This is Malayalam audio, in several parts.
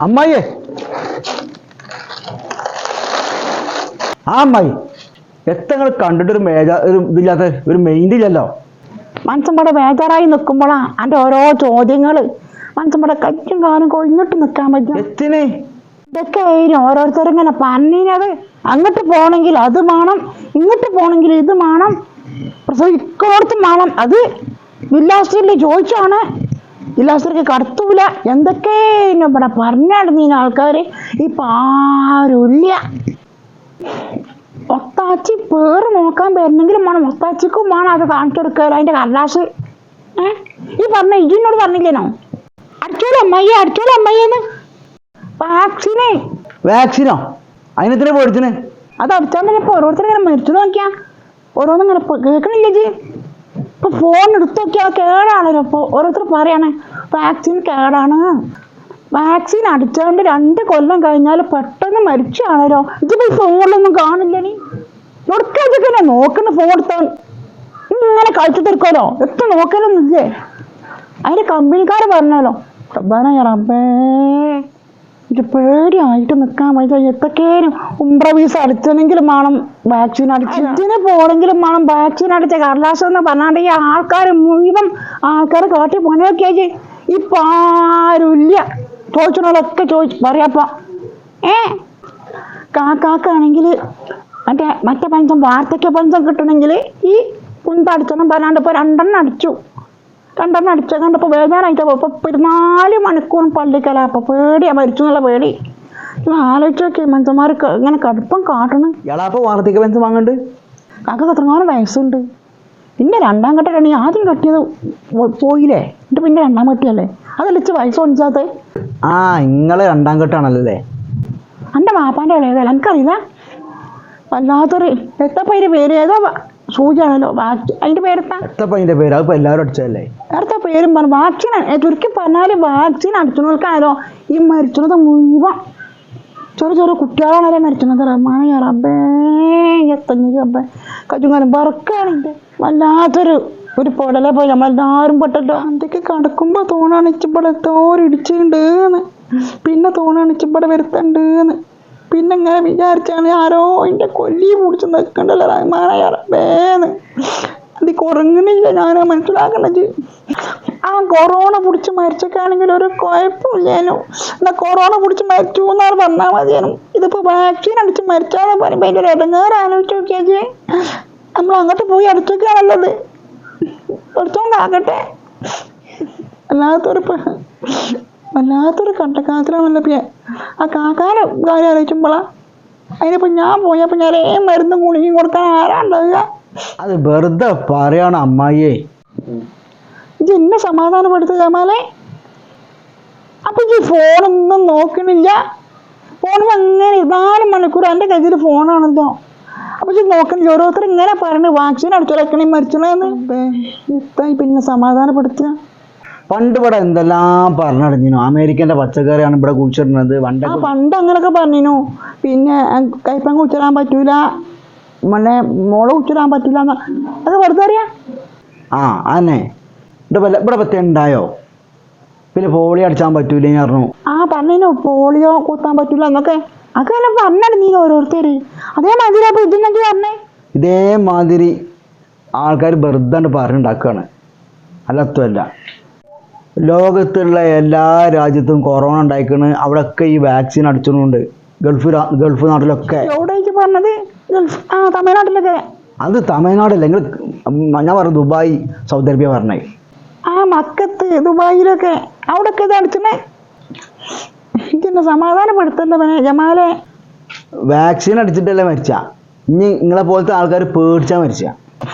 അമ്മായിയെ. ആ അമ്മായി കണ്ടിട്ടൊരു കണ്ടിട്ട് ഒരു മേജ ഒരു ഇതില്ലാത്ത ഒരു മെയിന്റില്ലല്ലോ മനസ്സമ്പടെ ബേജാറായി നിൽക്കുമ്പോഴാ എന്റെ ഓരോ ചോദ്യങ്ങൾ മനസ്സമ്പടെ കറ്റും കാലും കൊഴിഞ്ഞിട്ട് നിൽക്കാൻ പറ്റും എത്തിന് ഇതൊക്കെ ആയിരുന്നു ഓരോരുത്തരും ഇങ്ങനെ പറഞ്ഞത് അങ്ങോട്ട് പോണെങ്കിൽ അത് വേണം ഇങ്ങോട്ട് പോണെങ്കിൽ ഇത് വേണം. പ്രസവിക്കോടത്തും വേണം. അത് വില്ലാസിൽ ചോദിച്ചാണ്. വില്ലാസിലേക്ക് കടത്തൂല. എന്തൊക്കെ ഇവിടെ പറഞ്ഞാടുന്ന ആൾക്കാർ ഇപ്പൊ ആരുമില്ല ഒത്താച്ചി പേര് നോക്കാൻ വരുന്നെങ്കിലും വേണം. ഒത്താച്ചിക്കും വേണം അത് കാണിച്ചു കൊടുക്കുക അതിന്റെ കടലാസ്. ഏ? ഈ പറഞ്ഞ ഇജിനോട് പറഞ്ഞില്ലേനോ? അടിച്ചോളൂ അമ്മയ്യ അടിച്ചോളൂ അമ്മയ്യെന്ന്. വാക്സിനെ. വാക്സിനോ? അതിനെത്തിനെ പേടിച്ചിന് അത് അടിച്ചാൽ ഇപ്പൊ ഓരോരുത്തർ ഇങ്ങനെ മരിച്ചു നോക്കിയാ. ഓരോന്നും ഇങ്ങനെ കേൾക്കണില്ലേ ജി ഇപ്പൊ ഫോൺ എടുത്തു നോക്കിയാൽ കേടാണല്ലോ ഇപ്പൊ ഓരോരുത്തർ പറയണേ വാക്സിൻ കേടാണ്. വാക്സിൻ അടിച്ചുകൊണ്ട് രണ്ട് കൊല്ലം കഴിഞ്ഞാൽ പെട്ടെന്ന് മരിച്ചാണല്ലോ ഇതിപ്പോ ഫോണിലൊന്നും കാണില്ല നീ നോക്കാൻ നോക്കുന്ന ഫോൺ എടുത്താൽ. ഇങ്ങനെ കളിച്ചു തീർക്കാലോ എത്ര നോക്കലൊന്നില്ലേ അതിന്റെ കമ്പനിക്കാർ പറഞ്ഞാലോ റബ്ബാന റബ്ബേ ഇത് പേടിയായിട്ട് നിൽക്കാൻ വേണ്ടി എത്രക്കേനും ഉംബ്ര വീസ അടിച്ചെങ്കിലും വേണം വാക്സിൻ അടിച്ച് ഇതിന് പോണെങ്കിലും വേണം വാക്സിൻ അടിച്ച കടലാസം എന്ന് പറഞ്ഞാണ്ട് ഈ ആൾക്കാർ മുഴുവൻ ആൾക്കാർ കാട്ടി പണിയൊക്കെ ഇപ്പൊ ആരുമില്ല. ചോദിച്ചോളൊക്കെ ചോദിച്ചു പറയാപ്പ ഏ? കാക്കാക്കാണെങ്കിൽ മറ്റേ മറ്റേ പഞ്ചം വാർത്തക്ക പഞ്ചം കിട്ടണമെങ്കിൽ ഈ കുന്തടിച്ചെന്നും പറഞ്ഞാണ്ട് ഇപ്പൊ രണ്ടെണ്ണം അടിച്ചു. രണ്ടെണ്ണം അടിച്ച കണ്ടപ്പോ വേദനായിട്ട്? അപ്പോൾ പതിനാല് മണിക്കൂറും പള്ളി അപ്പൊ പേടിയാ മരിച്ചു എന്നുള്ള പേടി. ആലോചിച്ച് നോക്കി. മനുഷ്യന്മാർ ഇങ്ങനെ കടുപ്പം കാട്ടണം. ഇയാളാപ്പോ വാർദ്ധക്യ പെൻഷൻ വാങ്ങണ്ട്? കാക്ക എത്രങ്ങാനും വയസ്സുണ്ട്. പിന്നെ രണ്ടാം കെട്ടാണ് ആദ്യം കെട്ടിയത് പോയില്ലേ? എന്നിട്ട് പിന്നെ രണ്ടാം കെട്ടിയല്ലേ? അതല്ല വയസ്സ് ഒന്നിച്ചാത്ത ആ നിങ്ങളെ രണ്ടാം കെട്ടാണല്ലേ എന്റെ മാപ്പാന്റെ ഇളയതല്ല? എനിക്കറിയില്ല വല്ലാത്തൊരു എത്തപ്പ പേര്. ഏതോ സൂചിയാണല്ലോ അതിന്റെ പേരെത്താ പേര്. അതിപ്പോ എല്ലാവരും അടിച്ചതല്ലേ? അടുത്ത പേരും പറഞ്ഞു വാക്സിൻ ചുരുക്കി പറഞ്ഞാൽ വാക്സിൻ അടിച്ചവർക്കാണല്ലോ ഈ മരിച്ചത് മുഴുവൻ. ചെറു ചെറു കുട്ടികളാണല്ലോ മരിച്ചത്. റഹ്മാനെ റബ്ബേ എത്തഞ്ഞ റബ്ബേ. വല്ലാത്തൊരു ഒരു പൊടലെ പോയി നമ്മളെല്ലാവരും പെട്ടല്ലോ. എന്തൊക്കെ കടക്കുമ്പോ തോണണിച്ചിപ്പടെ തോരിടിച്ചിട്ടുണ്ടെന്ന് പിന്നെ തോണണിച്ചിപ്പടെ വരുത്തുണ്ടെന്ന് പിന്നെ ഇങ്ങനെ വിചാരിച്ചാണ് ആരോ എന്റെ കൊല്ലി പിടിച്ച് നിൽക്കണ്ടല്ലോ റഹ്മാനെ റബ്ബേന്ന് അത് കുറങ്ങണില്ല ഞാൻ മനസ്സിലാക്കണത്. ആ കൊറോണ പിടിച്ച് മരിച്ചൊക്കെയാണെങ്കിൽ ഒരു കുഴപ്പമില്ലേനു. എന്നാ കൊറോണ പിടിച്ച് മരിച്ചു എന്നാണ് പറഞ്ഞാൽ മതിയേനും. ഇതിപ്പോ വാക്സിൻ അടിച്ച് മരിച്ചാന്ന് പറയുമ്പോ അതിന്റെ ഒരു ഇടങ്ങേറ് ആലോചിച്ച് നോക്കിയാൽ നമ്മൾ അങ്ങോട്ട് പോയി അടിച്ചൊക്കെയാണല്ലത് പഠിച്ചോൻ കാക്കട്ടെ വല്ലാത്തൊരു വല്ലാത്തൊരു കണ്ടക്കാലത്തിലാണല്ലോ ആ കാക്കാനെ കാര്യം അറിയിച്ചുമ്പോളാ അതിനിപ്പോ ഞാൻ പോയപ്പോ ഞാൻ മരുന്നും ഗുളികയും കൊടുത്താൽ ആരാ ഉണ്ടാവുക? അത് വെറുതെ പറയാണ് അമ്മായിയെ. ഇത് എന്നെ സമാധാനപ്പെടുത്തുക ജമാലെ അപ്പൊ ഈ ഫോണൊന്നും നോക്കണില്ല. ഫോണിൽ അങ്ങനെ നാല് മണിക്കൂർ എന്റെ കയ്യിൽ ഫോണാണല്ലോ. അപ്പൊ ഇത് നോക്കണില്ല. ഓരോരുത്തർ ഇങ്ങനെ പറഞ്ഞു വാക്സിൻ അടിച്ചു വെക്കണേ മരിച്ചണേന്ന് ഇത്തായി പിന്നെ സമാധാനപ്പെടുത്തുക. പണ്ട് ഇവിടെ എന്തെല്ലാം പറഞ്ഞടഞ്ഞിനു അമേരിക്കന്റെ പച്ചക്കറിയാണ് ഇവിടെ കുഴിച്ചിടുന്നത്. ആ പണ്ട് അങ്ങനൊക്കെ പറഞ്ഞിനു. പിന്നെ കൈപ്പൻ കുച്ചിടാൻ പറ്റൂല. മണ്ണെ മോളെ കുച്ചിടാൻ പറ്റൂല അത് വെറുതെ അറിയാം? ആ അതന്നെ. ഇവിടെ ഇവിടെ പറ്റ ഉണ്ടായോ പിന്നെ പോളിയോ അടിച്ചാൻ പറ്റൂല പറഞ്ഞു. ആ പറഞ്ഞു പോളിയോ കുത്താൻ പറ്റൂല എന്നൊക്കെ. അതൊക്കെ പറഞ്ഞാണ് നീ ഓരോരുത്തര്. അതേമാതിരി അപ്പൊ ഇതെന്നെങ്കിൽ പറഞ്ഞേ? ഇതേമാതിരി ആൾക്കാർ വെറുതെ പറഞ്ഞുണ്ടാക്കുകയാണ് അല്ലത്തുമല്ല ലോകത്തുള്ള എല്ലാ രാജ്യത്തും കൊറോണ ഉണ്ടായിക്കണ്. അവിടെയൊക്കെ ഈ വാക്സിൻ അടിച്ചിട്ടുണ്ട് ഗൾഫ് ഗൾഫ് നാട്ടിലൊക്കെ. എവിടേക്ക് പറഞ്ഞത്? ഗൾഫ് ആ തമിഴ്നാട്ടിലൊക്കെ. അത് തമിഴ്നാടല്ല. നിങ്ങൾ ഞാൻ പറഞ്ഞു ദുബായ് സൗദി അറേബ്യ പറഞ്ഞേ. ആ മക്കത്ത് ദുബായിലൊക്കെ. അവിടൊക്കെ ഇത് അടിച്ചണേ എനിക്കെന്നെ സമാധാനപ്പെടുത്തല്ലേ പിന്നെ ജമാലെ. വാക്സിൻ അടിച്ചിട്ടല്ലേ മരിച്ച. ഇനി നിങ്ങളെ പോലത്തെ ആൾക്കാർ പേടിച്ചാ മരിച്ച.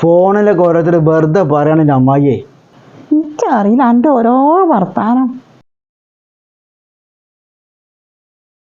ഫോണിലൊക്കെ ഓരോരുത്തർ വെറുതെ പറയുകയാണെങ്കിൽ അമ്മായിയേ. എനിക്കറിയില്ല. എന്റെ ഓരോ വർത്താനം.